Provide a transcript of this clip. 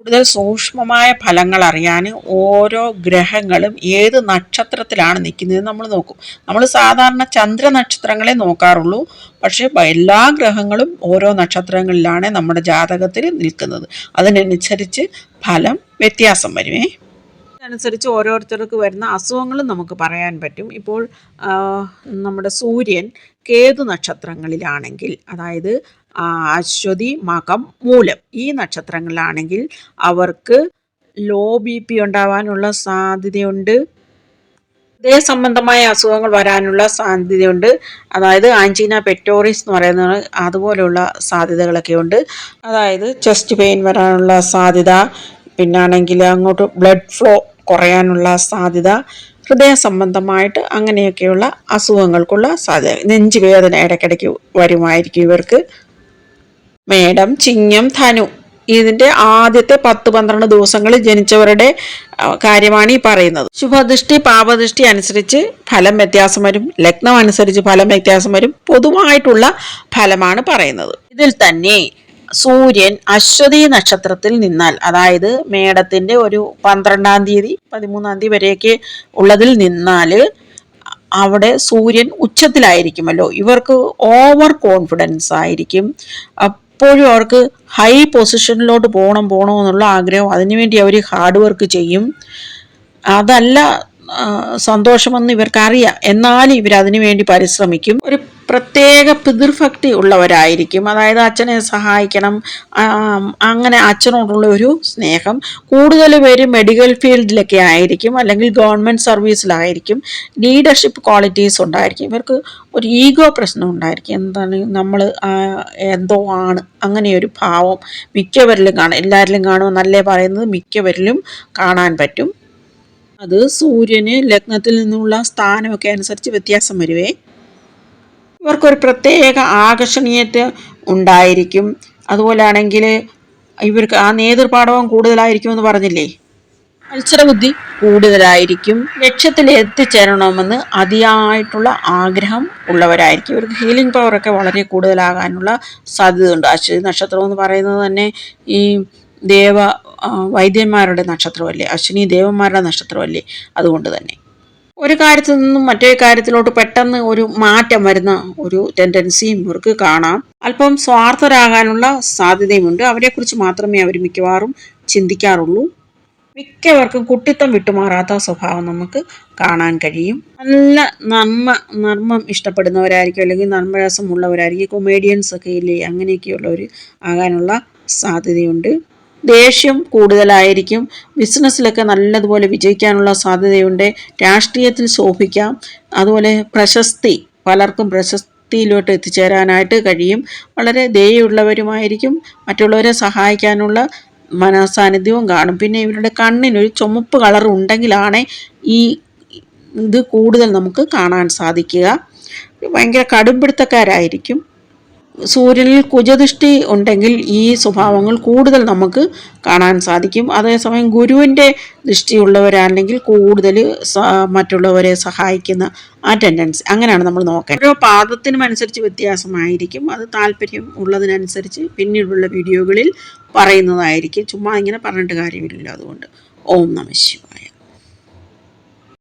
കൂടുതൽ സൂക്ഷ്മമായ ഫലങ്ങൾ അറിയാൻ ഓരോ ഗ്രഹങ്ങളും ഏത് നക്ഷത്രത്തിലാണ് നിൽക്കുന്നത് നമ്മൾ നോക്കും. നമ്മൾ സാധാരണ ചന്ദ്ര നക്ഷത്രങ്ങളെ നോക്കാറുള്ളൂ. പക്ഷേ എല്ലാ ഗ്രഹങ്ങളും ഓരോ നക്ഷത്രങ്ങളിലാണ് നമ്മുടെ ജാതകത്തിൽ നിൽക്കുന്നത്. അതിനനുസരിച്ച് ഫലം വ്യത്യാസം വരുമേ അതനുസരിച്ച് ഓരോരുത്തർക്ക് വരുന്ന അസുഖങ്ങളും നമുക്ക് പറയാൻ പറ്റും. ഇപ്പോൾ നമ്മുടെ സൂര്യൻ കേതു നക്ഷത്രങ്ങളിലാണെങ്കിൽ അതായത് അശ്വതി മകം മൂലം. ഈ നക്ഷത്രങ്ങളിലാണെങ്കിൽ അവർക്ക് ലോ ബി പി ഉണ്ടാവാനുള്ള സാധ്യതയുണ്ട്. ഹൃദയ സംബന്ധമായ അസുഖങ്ങൾ വരാനുള്ള സാധ്യതയുണ്ട്. അതായത് ആൻജീന പെറ്റോറിസ് എന്ന് പറയുന്നത് അതുപോലെയുള്ള സാധ്യതകളൊക്കെ ഉണ്ട്. അതായത് ചെസ്റ്റ് പെയിൻ വരാനുള്ള സാധ്യത പിന്നാണെങ്കിൽ അങ്ങോട്ട് ബ്ലഡ് ഫ്ലോ കുറയാനുള്ള സാധ്യത ഹൃദയ സംബന്ധമായിട്ട് അങ്ങനെയൊക്കെയുള്ള അസുഖങ്ങൾക്കുള്ള സാധ്യത. നെഞ്ചുവേദന ഇടയ്ക്കിടയ്ക്ക് വരുമായിരിക്കും ഇവർക്ക്. മേടം ചിങ്ങം ധനു ഇതിന്റെ ആദ്യത്തെ പത്ത് പന്ത്രണ്ട് ദിവസങ്ങളിൽ ജനിച്ചവരുടെ കാര്യമാണ് ഈ പറയുന്നത്. ശുഭദൃഷ്ടി പാപദൃഷ്ടി അനുസരിച്ച് ഫലം വ്യത്യാസം വരും. ലഗ്നം അനുസരിച്ച് ഫലം വ്യത്യാസം വരും. പൊതുവായിട്ടുള്ള ഫലമാണ് പറയുന്നത്. ഇതിൽ തന്നെ സൂര്യൻ അശ്വതി നക്ഷത്രത്തിൽ നിന്നാൽ അതായത് മേടത്തിന്റെ ഒരു പന്ത്രണ്ടാം തീയതി പതിമൂന്നാം തീയതി വരെയൊക്കെ ഉള്ളതിൽ നിന്നാൽ അവിടെ സൂര്യൻ ഉച്ചത്തിലായിരിക്കുമല്ലോ. ഇവർക്ക് ഓവർ കോൺഫിഡൻസ് ആയിരിക്കും. എപ്പോഴും അവർക്ക് ഹൈ പൊസിഷനിലോട്ട് പോകണം പോകണമെന്നുള്ള ആഗ്രഹം. അതിനുവേണ്ടി അവർ ഹാർഡ് വർക്ക് ചെയ്യും. അതല്ല സന്തോഷമെന്ന് ഇവർക്കറിയാം. എന്നാലും ഇവർ അതിനു വേണ്ടി പരിശ്രമിക്കും. ഒരു പ്രത്യേക പിതൃഭക്തി ഉള്ളവരായിരിക്കും. അതായത് അച്ഛനെ സഹായിക്കണം. അങ്ങനെ അച്ഛനോടുള്ള ഒരു സ്നേഹം. കൂടുതൽ പേര് മെഡിക്കൽ ഫീൽഡിലൊക്കെ ആയിരിക്കും. അല്ലെങ്കിൽ ഗവൺമെന്റ് സർവീസിലായിരിക്കും ലീഡർഷിപ്പ് ക്വാളിറ്റീസ് ഉണ്ടായിരിക്കും. ഇവർക്ക് ഒരു ഈഗോ പ്രശ്നം ഉണ്ടായിരിക്കും. എന്താണ് നമ്മൾ എന്തോ ആണ്. അങ്ങനെയൊരു ഭാവം മിക്കവരിലും കാണും. എല്ലാവരിലും കാണുമെന്നല്ലേ പറയുന്നത്? മിക്കവരിലും കാണാൻ പറ്റും. അത് സൂര്യന് ലഗ്നത്തിൽ നിന്നുള്ള സ്ഥാനമൊക്കെ അനുസരിച്ച് വ്യത്യാസം വരുവേ. ഇവർക്കൊരു പ്രത്യേക ആകർഷണീയത ഉണ്ടായിരിക്കും. അതുപോലെയാണെങ്കിൽ ഇവർക്ക് ആ നേതൃപാഠവും കൂടുതലായിരിക്കും എന്ന് പറഞ്ഞില്ലേ? മത്സരബുദ്ധി കൂടുതലായിരിക്കും. ലക്ഷ്യത്തിൽ എത്തിച്ചേരണമെന്ന് അതിയായിട്ടുള്ള ആഗ്രഹം ഉള്ളവരായിരിക്കും. ഇവർക്ക് ഹീലിംഗ് പവറൊക്കെ വളരെ കൂടുതലാകാനുള്ള സാധ്യതയുണ്ട്. അശ്വതി നക്ഷത്രം എന്ന് പറയുന്നത് തന്നെ ഈ ദേവ വൈദ്യന്മാരുടെ നക്ഷത്രമല്ലേ? അശ്വിനി ദേവന്മാരുടെ നക്ഷത്രമല്ലേ? അതുകൊണ്ട് തന്നെ. ഒരു കാര്യത്തിൽ നിന്നും മറ്റൊരു കാര്യത്തിലോട്ട് പെട്ടെന്ന് ഒരു മാറ്റം വരുന്ന ഒരു ടെൻഡൻസിയും ഇവർക്ക് കാണാം. അല്പം സ്വാർത്ഥരാകാനുള്ള സാധ്യതയുമുണ്ട്. അവരെക്കുറിച്ച് മാത്രമേ അവർ മിക്കവാറും ചിന്തിക്കാറുള്ളൂ. മിക്കവർക്കും കുട്ടിത്തം വിട്ടുമാറാത്ത സ്വഭാവം നമുക്ക് കാണാൻ കഴിയും. നല്ല നന്മ നർമ്മം ഇഷ്ടപ്പെടുന്നവരായിരിക്കും അല്ലെങ്കിൽ നന്മരസമുള്ളവരായിരിക്കും കൊമേഡിയൻസ് ഒക്കെ ഇല്ലേ അങ്ങനെയൊക്കെയുള്ളവർ ആകാനുള്ള സാധ്യതയുണ്ട്. ദേഷ്യം കൂടുതലായിരിക്കും. ബിസിനസ്സിലൊക്കെ നല്ലതുപോലെ വിജയിക്കാനുള്ള സാധ്യതയുണ്ട്. രാഷ്ട്രീയത്തിൽ ശോഭിക്കാം. അതുപോലെ പ്രശസ്തി പലർക്കും പ്രശസ്തിയിലോട്ട് എത്തിച്ചേരാനായിട്ട് കഴിയും. വളരെ ദയുള്ളവരുമായിരിക്കും മറ്റുള്ളവരെ സഹായിക്കാനുള്ള മനസാന്നിധ്യവും കാണും. പിന്നെ ഇവരുടെ കണ്ണിനൊരു ചുമപ്പ് കളർ ഉണ്ടെങ്കിലാണ് ഈ ഇത് കൂടുതൽ നമുക്ക് കാണാൻ സാധിക്കുക. ഭയങ്കര കടുംപിടുത്തക്കാരായിരിക്കും. സൂര്യനിൽ കുജദൃഷ്ടി ഉണ്ടെങ്കിൽ ഈ സ്വഭാവങ്ങൾ കൂടുതൽ നമുക്ക് കാണാൻ സാധിക്കും. അതേസമയം ഗുരുവിന്റെ ദൃഷ്ടിയുള്ളവരാണെങ്കിൽ കൂടുതൽ മറ്റുള്ളവരെ സഹായിക്കുന്ന ആ ടെൻഡൻസി അങ്ങനെയാണ് നമ്മൾ നോക്കേണ്ടത്. ഓരോ പാദത്തിനും അനുസരിച്ച് വ്യത്യാസമായിരിക്കും. അത് താല്പര്യം ഉള്ളതിനനുസരിച്ച് പിന്നീടുള്ള വീഡിയോകളിൽ പറയുന്നതായിരിക്കും. ചുമ്മാ ഇങ്ങനെ പറഞ്ഞിട്ട് കാര്യമില്ലല്ലോ അതുകൊണ്ട്. ഓം നമ ശിവ.